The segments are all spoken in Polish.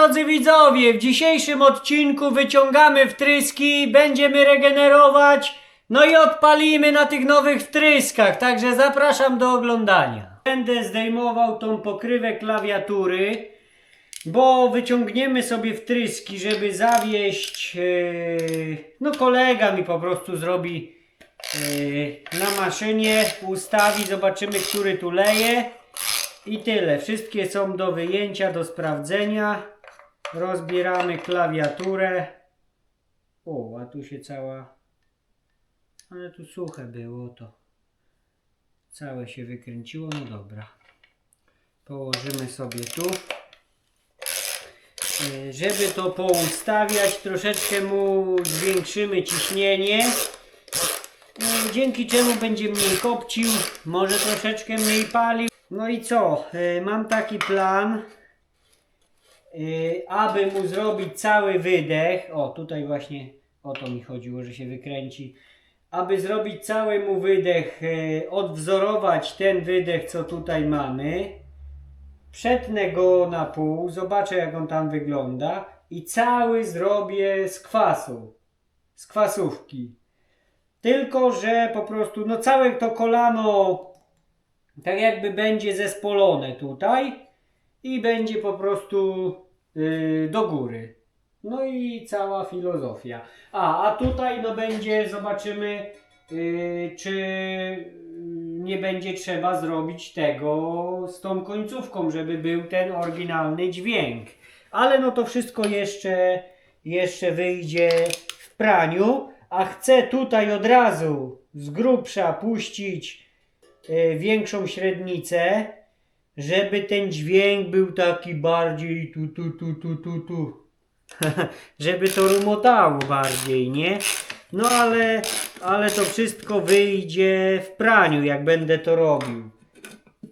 Drodzy widzowie, w dzisiejszym odcinku wyciągamy wtryski, będziemy regenerować, no i odpalimy na tych nowych wtryskach, także zapraszam do oglądania. Będę zdejmował tą pokrywę klawiatury, bo wyciągniemy sobie wtryski, żeby zawieść, yy, no kolega mi po prostu zrobi yy, na maszynie, ustawi, zobaczymy, który tu leje. I tyle. Wszystkie są do wyjęcia, do sprawdzenia. Rozbieramy klawiaturę. O, a tu się cała. Ale tu suche było to. Całe się wykręciło. No dobra. Położymy sobie tu. E, Żeby to poustawiać, troszeczkę mu zwiększymy ciśnienie. E, Dzięki czemu będzie mniej kopcił, może troszeczkę mniej palił. No i co? E, Mam taki plan, e, aby mu zrobić cały wydech. O, tutaj właśnie o to mi chodziło, że się wykręci. Aby zrobić cały mu wydech, e, odwzorować ten wydech, co tutaj mamy. Przetnę go na pół, zobaczę jak on tam wygląda i cały zrobię z kwasu, z kwasówki. Tylko, że po prostu, no całe to kolano tak jakby będzie zespolone tutaj i będzie po prostu yy, do góry. No i cała filozofia. A, a tutaj no będzie, zobaczymy, yy, czy yy, nie będzie trzeba zrobić tego z tą końcówką, żeby był ten oryginalny dźwięk. Ale no to wszystko jeszcze, jeszcze wyjdzie w praniu, a chcę tutaj od razu z grubsza puścić większą średnicę, żeby ten dźwięk był taki bardziej tu, tu, tu, tu, tu, tu. żeby to rumotało bardziej, nie? No ale, ale to wszystko wyjdzie w praniu, jak będę to robił.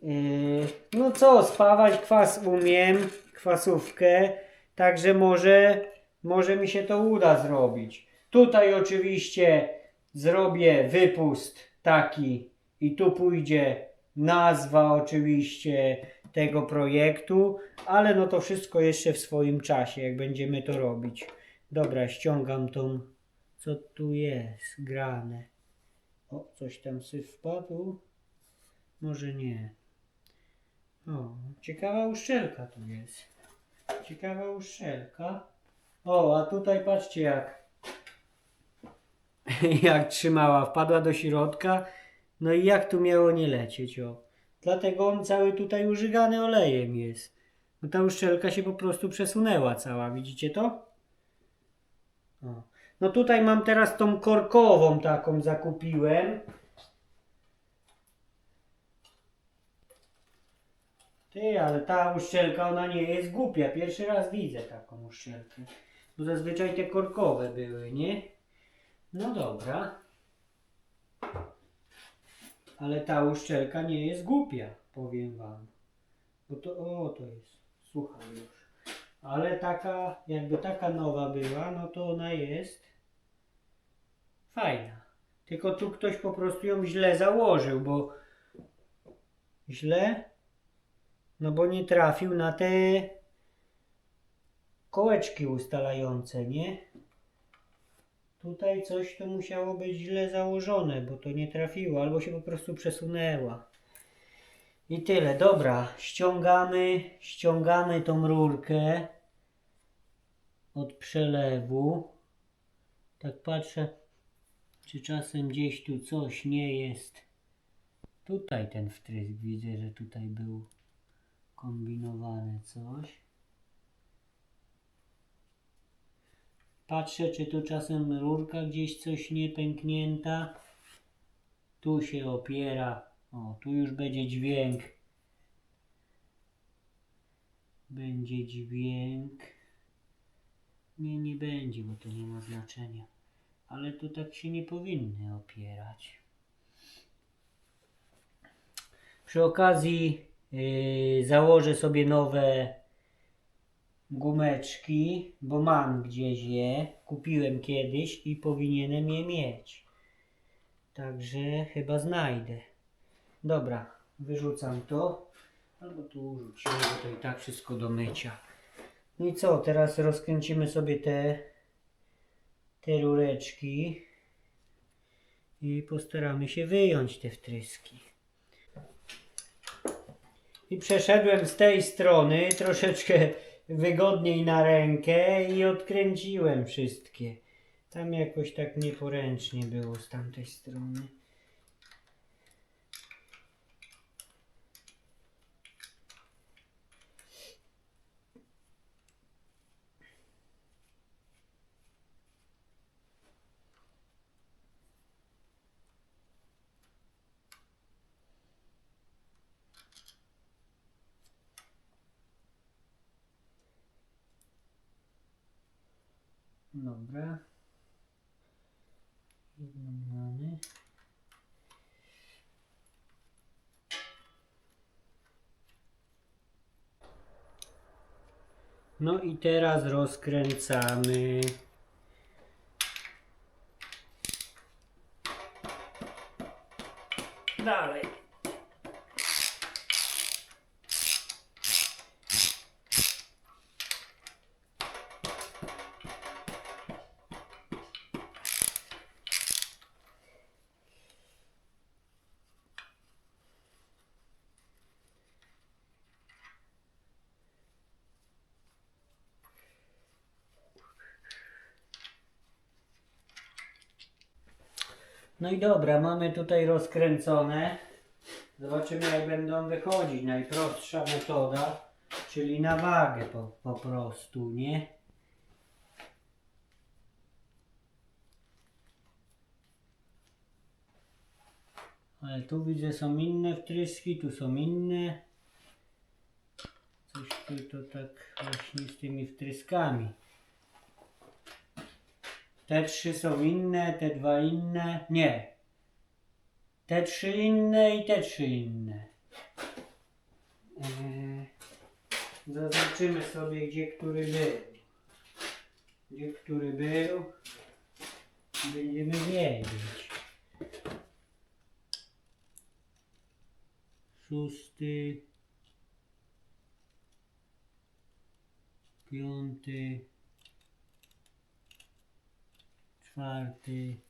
Yy, no co, spawać kwas umiem, kwasówkę, także może, może mi się to uda zrobić. Tutaj oczywiście zrobię wypust taki i tu pójdzie nazwa oczywiście tego projektu, ale no to wszystko jeszcze w swoim czasie, jak będziemy to robić. Dobra, ściągam tą, co tu jest, grane. O, coś tam syf wpadł? Może nie. O, ciekawa uszczelka tu jest. Ciekawa uszczelka. O, a tutaj patrzcie jak jak trzymała, wpadła do środka. No i jak tu miało nie lecieć, o. Dlatego on cały tutaj użygany olejem jest. No ta uszczelka się po prostu przesunęła cała, widzicie to? O. No tutaj mam teraz tą korkową taką zakupiłem. Ty, ale ta uszczelka ona nie jest głupia. Pierwszy raz widzę taką uszczelkę. Bo zazwyczaj te korkowe były, nie? No dobra. Ale ta uszczelka nie jest głupia, powiem wam. Bo to, o, to jest, słuchaj już. Ale taka, jakby taka nowa była, no to ona jest fajna. Tylko tu ktoś po prostu ją źle założył, bo źle, no bo nie trafił na te kołeczki ustalające, nie? Tutaj coś to musiało być źle założone, bo to nie trafiło, albo się po prostu przesunęła. I tyle, dobra, ściągamy, ściągamy tą rurkę od przelewu. Tak patrzę, czy czasem gdzieś tu coś nie jest. Tutaj ten wtrysk, widzę, że tutaj był kombinowane coś. Patrzę, czy tu czasem rurka gdzieś coś nie pęknięta. Tu się opiera. O, tu już będzie dźwięk. Będzie dźwięk. Nie, nie będzie, bo to nie ma znaczenia. Ale tu tak się nie powinny opierać. Przy okazji yy, założę sobie nowe gumeczki, bo mam gdzieś je, kupiłem kiedyś i powinienem je mieć. Także chyba znajdę. Dobra, wyrzucam to. Albo tu rzucimy, bo to i tak wszystko do mycia. No i co, teraz rozkręcimy sobie te, te rureczki i postaramy się wyjąć te wtryski. I przeszedłem z tej strony troszeczkę wygodniej na rękę i odkręciłem wszystkie. Tam jakoś tak nieporęcznie było z tamtej strony. Dobra. Jedną mamy. No i teraz rozkręcamy. No i dobra, mamy tutaj rozkręcone. Zobaczymy jak będą wychodzić. Najprostsza metoda, czyli na wagę po, po prostu, nie? Ale tu widzę są inne wtryski, tu są inne. Coś tu to tak właśnie z tymi wtryskami. Te trzy są inne, te dwa inne. Nie. Te trzy inne i te trzy inne. Eee, zaznaczymy sobie, gdzie który był. Gdzie który był. Będziemy wiedzieć. Szósty. Piąty. Czwarty,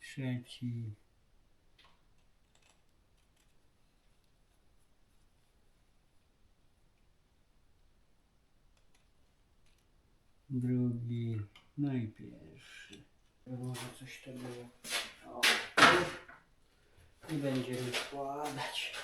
trzeci, drugi, no i pierwszy. Może coś to było. O. I będziemy wkładać.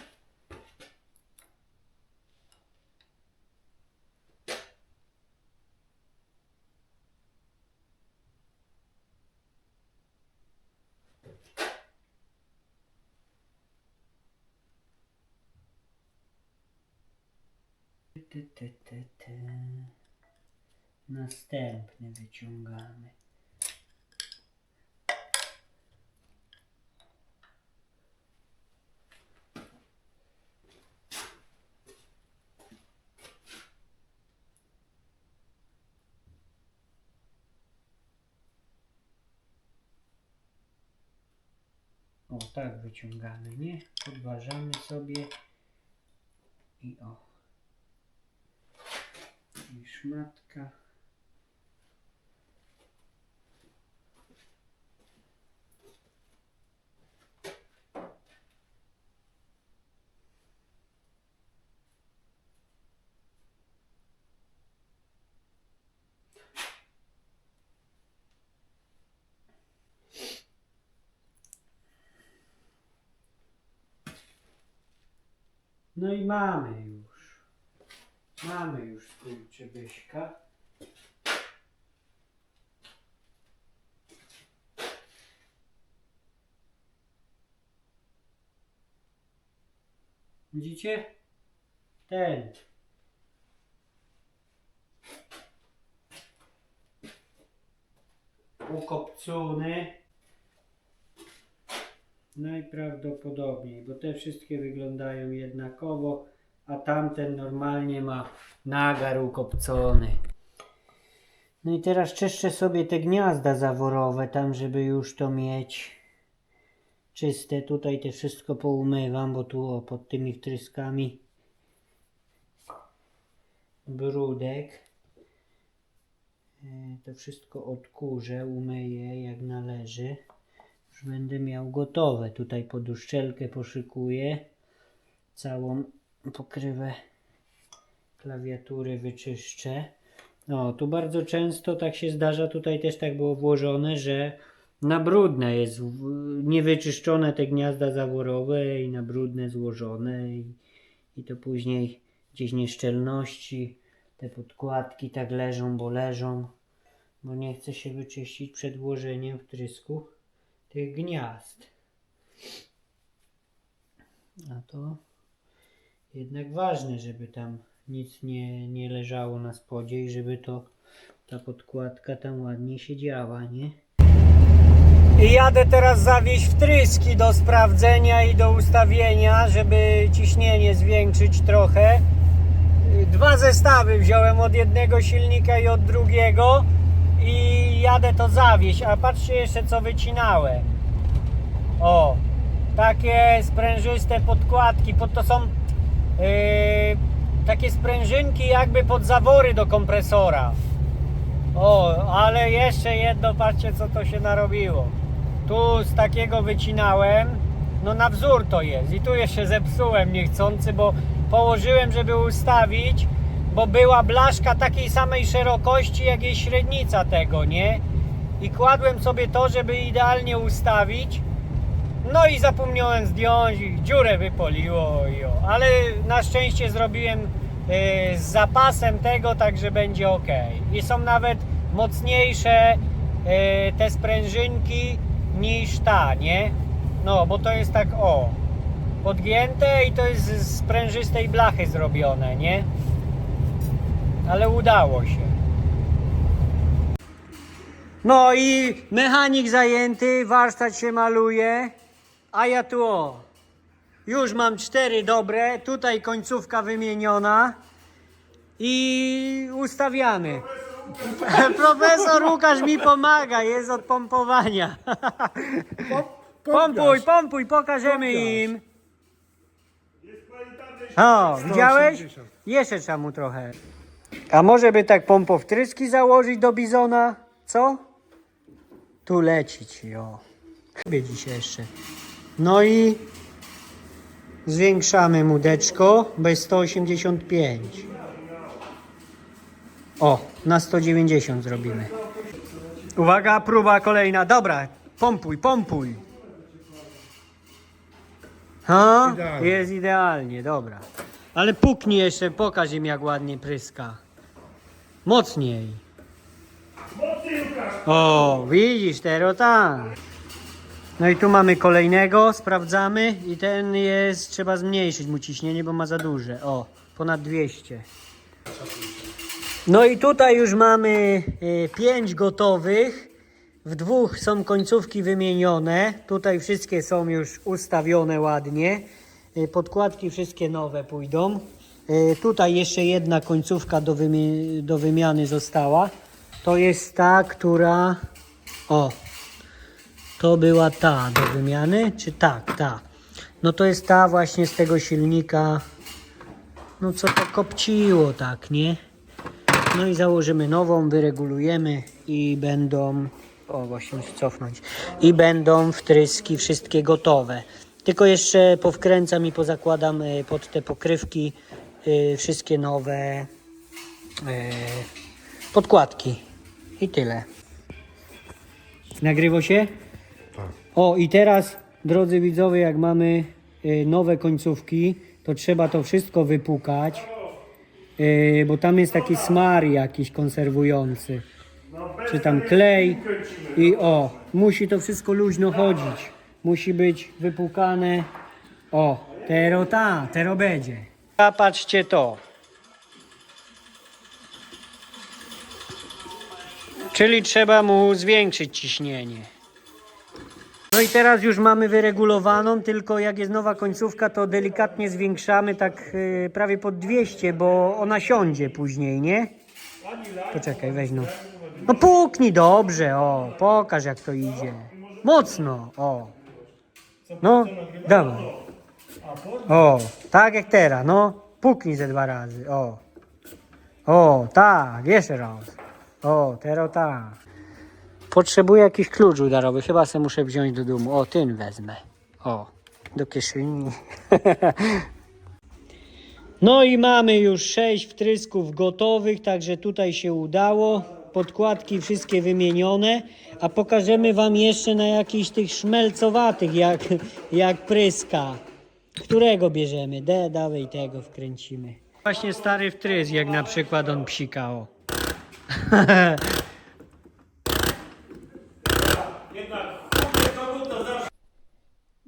Ty, ty, ty, ty. Następny wyciągamy. O, tak wyciągamy, nie? Podważamy sobie i o i szmatka. No i mamy już. Mamy już skurcze byśka. Widzicie? Ten. Ukopcony. Najprawdopodobniej, bo te wszystkie wyglądają jednakowo, a tamten normalnie ma nagar ukopcony. No i teraz czyszczę sobie te gniazda zaworowe tam, żeby już to mieć czyste. Tutaj te wszystko poumywam, bo tu o, pod tymi wtryskami brudek. E, To wszystko odkurzę, umyję jak należy. Już będę miał gotowe. Tutaj pod uszczelkę poszykuję. Całą pokrywę klawiatury wyczyszczę. No, tu bardzo często tak się zdarza, tutaj też tak było włożone, że na brudne jest niewyczyszczone te gniazda zaworowe i na brudne złożone i, i to później gdzieś nieszczelności, te podkładki tak leżą, bo leżą, bo nie chce się wyczyścić przed włożeniem wtrysku tych gniazd. A to jednak ważne, żeby tam nic nie, nie leżało na spodzie i żeby to ta podkładka tam ładnie siedziała, nie? I jadę teraz zawieźć wtryski do sprawdzenia i do ustawienia, żeby ciśnienie zwiększyć trochę. Dwa zestawy wziąłem od jednego silnika i od drugiego i jadę to zawieźć. A patrzcie jeszcze co wycinałem. O, takie sprężyste podkładki, pod to są takie sprężynki jakby pod zawory do kompresora. O, ale jeszcze jedno, patrzcie co to się narobiło. Tu z takiego wycinałem, no na wzór to jest i tu jeszcze zepsułem niechcący, bo położyłem, żeby ustawić, bo była blaszka takiej samej szerokości jak jej średnica tego, nie? I kładłem sobie to, żeby idealnie ustawić. No i zapomniałem zdjąć, dziurę wypoliło, ale na szczęście zrobiłem e, z zapasem tego, także będzie ok. I są nawet mocniejsze e, te sprężynki niż ta, nie? No, bo to jest tak o, podgięte i to jest z sprężystej blachy zrobione, nie? Ale udało się. No i mechanik zajęty, warsztat się maluje, a ja tu o. Już mam cztery dobre, tutaj końcówka wymieniona i ustawiamy. Profesor Łukasz mi pomaga, jest od pompowania. Pompuj, pompuj, pokażemy im. O, widziałeś? 180. Jeszcze trzeba mu trochę. A może by tak pompowtryski założyć do bizona? Co? Tu lecić, jo. Chyba dzisiaj jeszcze. No i zwiększamy mudeczko, bez 185. O, na 190 zrobimy. Uwaga, próba kolejna. Dobra, pompuj, pompuj. Ha, Idealnie. jest idealnie, dobra. Ale puknij jeszcze, pokaż im jak ładnie pryska. Mocniej. O, widzisz, teraz tak. No i tu mamy kolejnego, sprawdzamy i ten jest, trzeba zmniejszyć mu ciśnienie, bo ma za duże. O, ponad 200. No i tutaj już mamy 5 gotowych. W dwóch są końcówki wymienione. Tutaj wszystkie są już ustawione ładnie. Y, Podkładki wszystkie nowe pójdą. Y, Tutaj jeszcze jedna końcówka do, wymi- do wymiany została. To jest ta, która. O, to była ta do wymiany, czy tak, ta. No to jest ta właśnie z tego silnika. No co to kopciło, tak, nie? No i założymy nową, wyregulujemy i będą. O, właśnie muszę cofnąć. I będą wtryski wszystkie gotowe. Tylko jeszcze powkręcam i pozakładam y, pod te pokrywki y, wszystkie nowe y, podkładki. I tyle. Nagrywo się? O, i teraz, drodzy widzowie, jak mamy y, nowe końcówki, to trzeba to wszystko wypukać, y, bo tam jest taki smar jakiś konserwujący, czy tam klej i o, musi to wszystko luźno chodzić, musi być wypukane, o, tero ta, tero będzie. A patrzcie to. Czyli trzeba mu zwiększyć ciśnienie. No i teraz już mamy wyregulowaną, tylko jak jest nowa końcówka, to delikatnie zwiększamy tak y, prawie pod 200, bo ona siądzie później, nie? Poczekaj, weź no. No puknij dobrze, o, pokaż jak to idzie. Mocno, o. No, dawaj. O, tak jak teraz, no. Puknij ze dwa razy, o. O, tak, jeszcze raz. O, teraz tak. Potrzebuję jakiś klucz udarowy, chyba se muszę wziąć do domu. O, ten wezmę. O, do kieszeni. No i mamy już sześć wtrysków gotowych, także tutaj się udało. Podkładki wszystkie wymienione, a pokażemy Wam jeszcze na jakichś tych szmelcowatych, jak, jak pryska. Którego bierzemy? De, dawaj tego wkręcimy. Właśnie stary wtrysk, jak na przykład on psikał.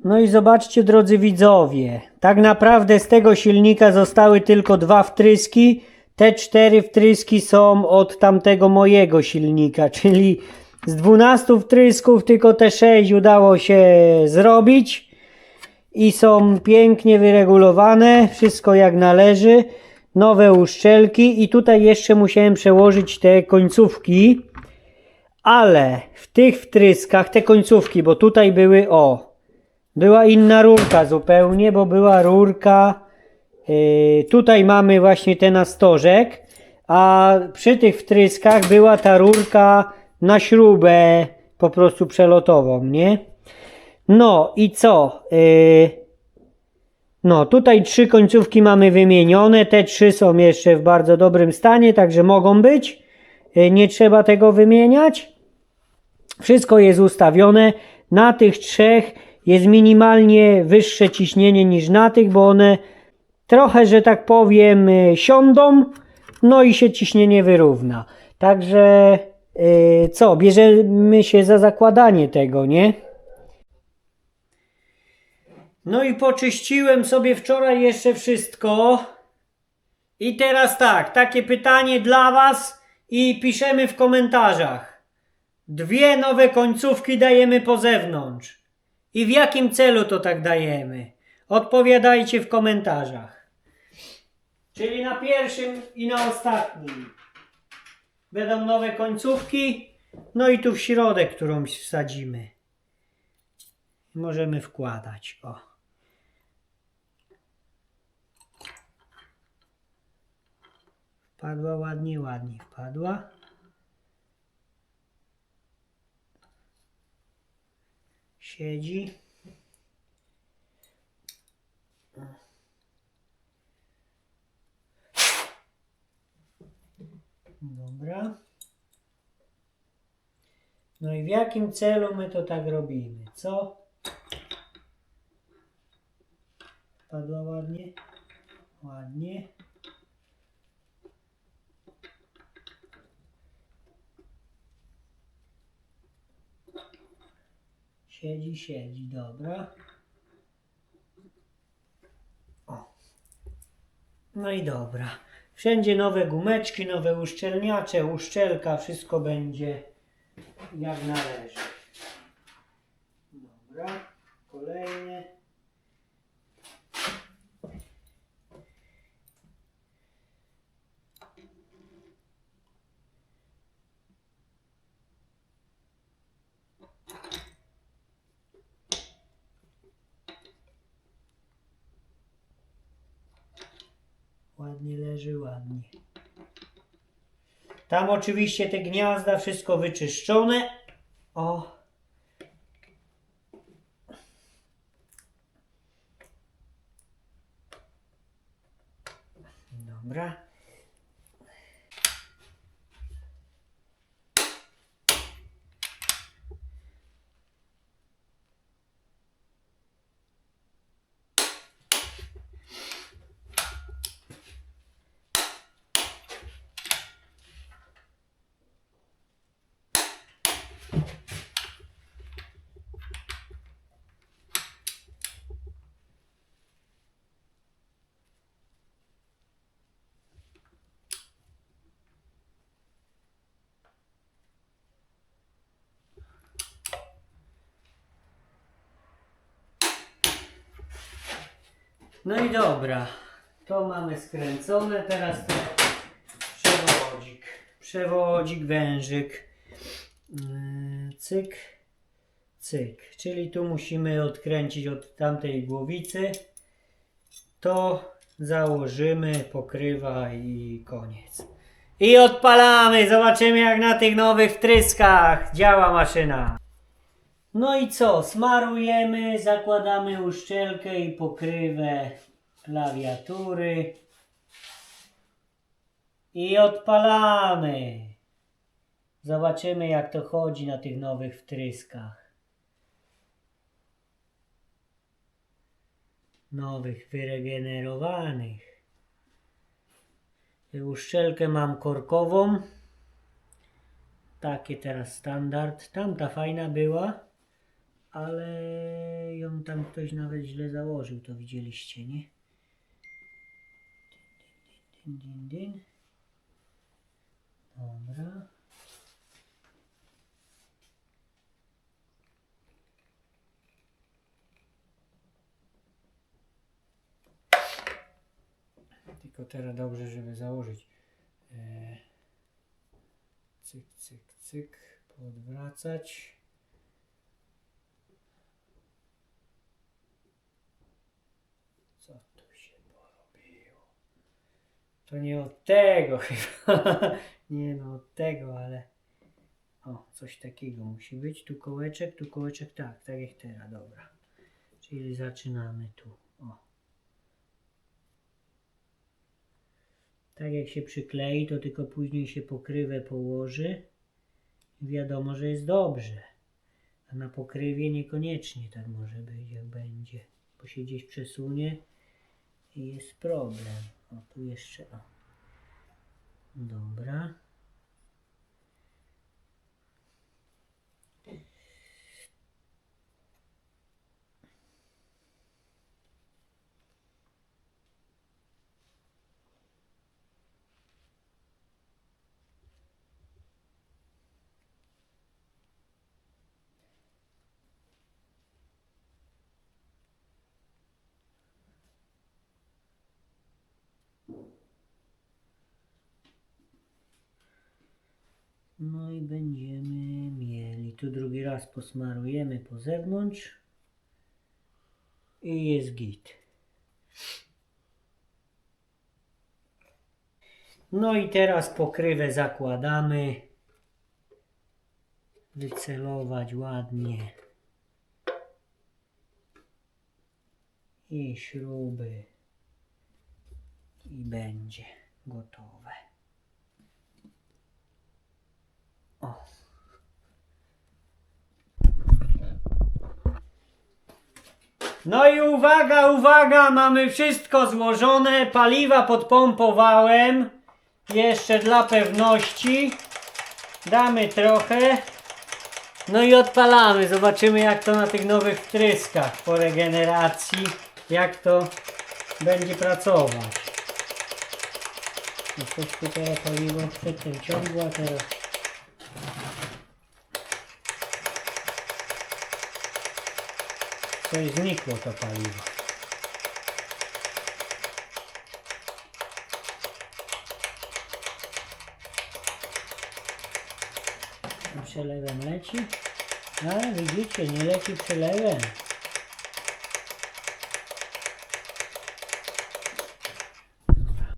No i zobaczcie, drodzy widzowie, tak naprawdę z tego silnika zostały tylko dwa wtryski. Te cztery wtryski są od tamtego mojego silnika, czyli z 12 wtrysków tylko te 6 udało się zrobić. I są pięknie wyregulowane, wszystko jak należy, nowe uszczelki. I tutaj jeszcze musiałem przełożyć te końcówki, ale w tych wtryskach, te końcówki, bo tutaj były o, była inna rurka zupełnie, bo była rurka. Yy, tutaj mamy właśnie ten nastożek, a przy tych wtryskach była ta rurka na śrubę po prostu przelotową, nie? No i co? Yy, no tutaj trzy końcówki mamy wymienione, te trzy są jeszcze w bardzo dobrym stanie, także mogą być. Yy, nie trzeba tego wymieniać. Wszystko jest ustawione. Na tych trzech jest minimalnie wyższe ciśnienie niż na tych, bo one trochę, że tak powiem, y, siądą, no i się ciśnienie wyrówna. Także y, co, bierzemy się za zakładanie tego, nie? No i poczyściłem sobie wczoraj jeszcze wszystko. I teraz tak, takie pytanie dla Was i piszemy w komentarzach. Dwie nowe końcówki dajemy po zewnątrz. I w jakim celu to tak dajemy? Odpowiadajcie w komentarzach. Czyli na pierwszym i na ostatnim. Będą nowe końcówki. No i tu w środek którąś wsadzimy. Możemy wkładać. O. Wpadła ładnie, ładnie wpadła. Siedzi. Dobra. No i w jakim celu my to tak robimy? Co? Padła ładnie? Ładnie. Siedzi, siedzi, dobra. O. No i dobra. Wszędzie nowe gumeczki, nowe uszczelniacze, uszczelka, wszystko będzie jak należy. Dobra, kolejne. Ładnie leży, ładnie. Tam oczywiście te gniazda, wszystko wyczyszczone. O. Dobra. No i dobra. To mamy skręcone. Teraz ten przewodzik. Przewodzik, wężyk. Yy, Cyk, Cyk. Czyli tu musimy odkręcić od tamtej głowicy. To założymy, pokrywa i koniec. I odpalamy. Zobaczymy jak na tych nowych wtryskach działa maszyna. No i co? Smarujemy, zakładamy uszczelkę i pokrywę klawiatury. I odpalamy. Zobaczymy jak to chodzi na tych nowych wtryskach. Nowych, wyregenerowanych. Uszczelkę mam korkową. Takie teraz standard. Tamta fajna była, ale ją tam ktoś nawet źle założył, to widzieliście, nie? Din, din, din, din. Dobra. Tylko teraz dobrze, żeby założyć. E, cyk, cyk, cyk. Podwracać. Co tu się porobiło? To nie od tego chyba. nie no, od tego, ale... O, coś takiego musi być. Tu kołeczek, tu kołeczek, tak, tak jak teraz, dobra. Czyli zaczynamy tu. O. Tak jak się przyklei, to tylko później się pokrywę położy i wiadomo, że jest dobrze. A na pokrywie niekoniecznie tak może być, jak będzie. Bo się gdzieś przesunie i jest problem. O, tu jeszcze, o. Dobra. No i będziemy mieli. Tu drugi raz posmarujemy po zewnątrz. I jest git. No i teraz pokrywę zakładamy. Wycelować ładnie. I śruby. I będzie gotowe. O. No i uwaga, uwaga, mamy wszystko złożone, paliwa podpompowałem, jeszcze dla pewności, damy trochę, no i odpalamy, zobaczymy jak to na tych nowych wtryskach po regeneracji, jak to będzie pracować. Tu teraz paliwo przedtem ciągło, a teraz Coś znikło to paliwo. Przelewem leci. Ale widzicie, nie leci przelewem.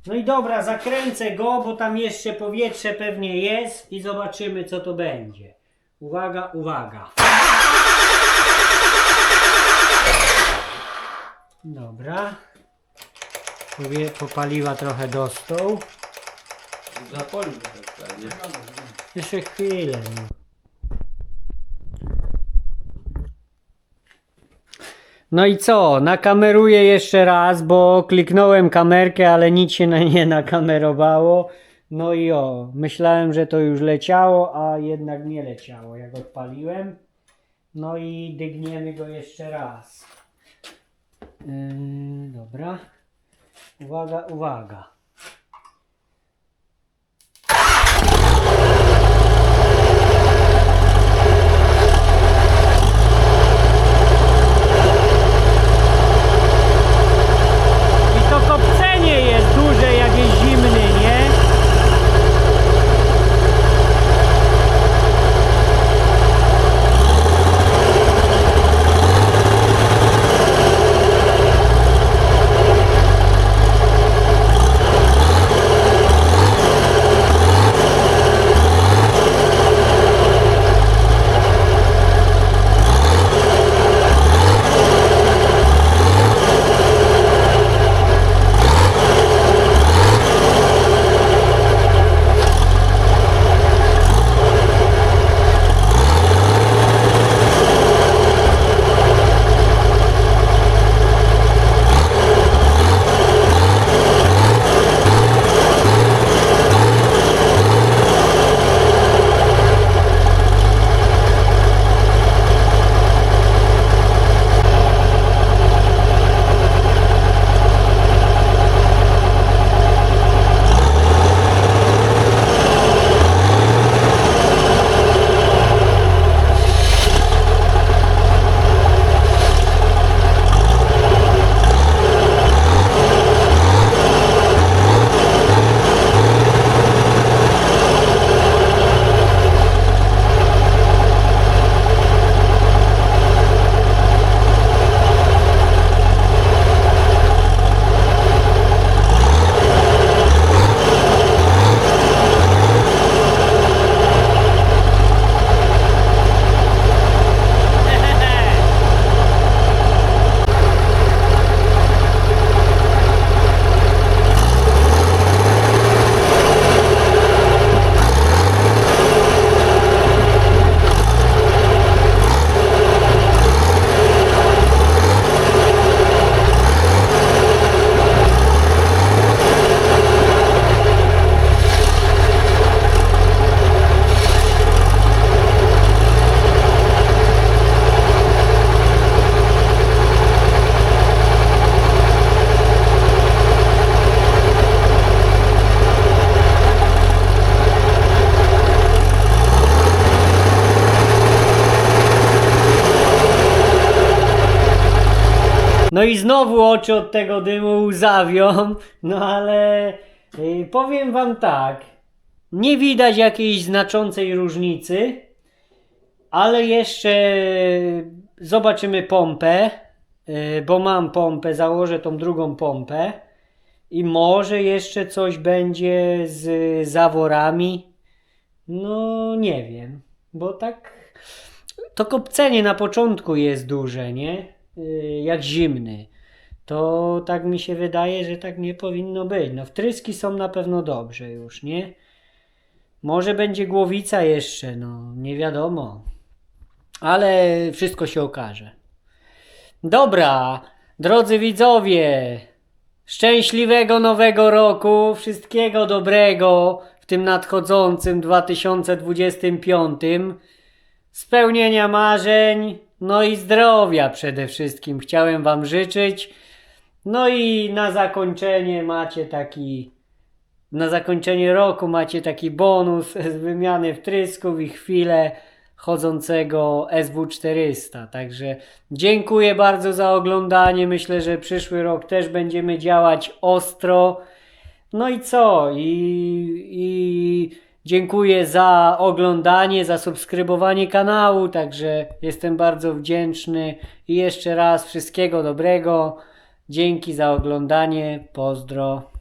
No i dobra, zakręcę go, bo tam jeszcze powietrze pewnie jest i zobaczymy co to będzie. Uwaga, uwaga. Dobra. Powie, popaliła trochę dostał. Zapolmy tak pewnie. Jeszcze chwilę. No. no i co? Nakameruję jeszcze raz, bo kliknąłem kamerkę, ale nic się na nie nakamerowało. No i o, myślałem, że to już leciało, a jednak nie leciało, jak odpaliłem. No i dygniemy go jeszcze raz. Yy, dobra. Uwaga, uwaga. I znowu oczy od tego dymu łzawią, no ale y, powiem wam tak, nie widać jakiejś znaczącej różnicy, ale jeszcze zobaczymy pompę, y, bo mam pompę, założę tą drugą pompę i może jeszcze coś będzie z zaworami. No nie wiem, bo tak to kopcenie na początku jest duże, nie? Y, Jak zimny. To tak mi się wydaje, że tak nie powinno być. No wtryski są na pewno dobrze już, nie? Może będzie głowica jeszcze, no nie wiadomo. Ale wszystko się okaże. Dobra, drodzy widzowie, szczęśliwego nowego roku, wszystkiego dobrego w tym nadchodzącym 2025, spełnienia marzeń, no i zdrowia przede wszystkim chciałem Wam życzyć. No i na zakończenie macie taki na zakończenie roku macie taki bonus z wymiany wtrysków i chwilę chodzącego SW400. Także dziękuję bardzo za oglądanie. Myślę, że przyszły rok też będziemy działać ostro. No i co? I, i dziękuję za oglądanie, za subskrybowanie kanału. Także jestem bardzo wdzięczny. I jeszcze raz wszystkiego dobrego. Dzięki za oglądanie. Pozdro.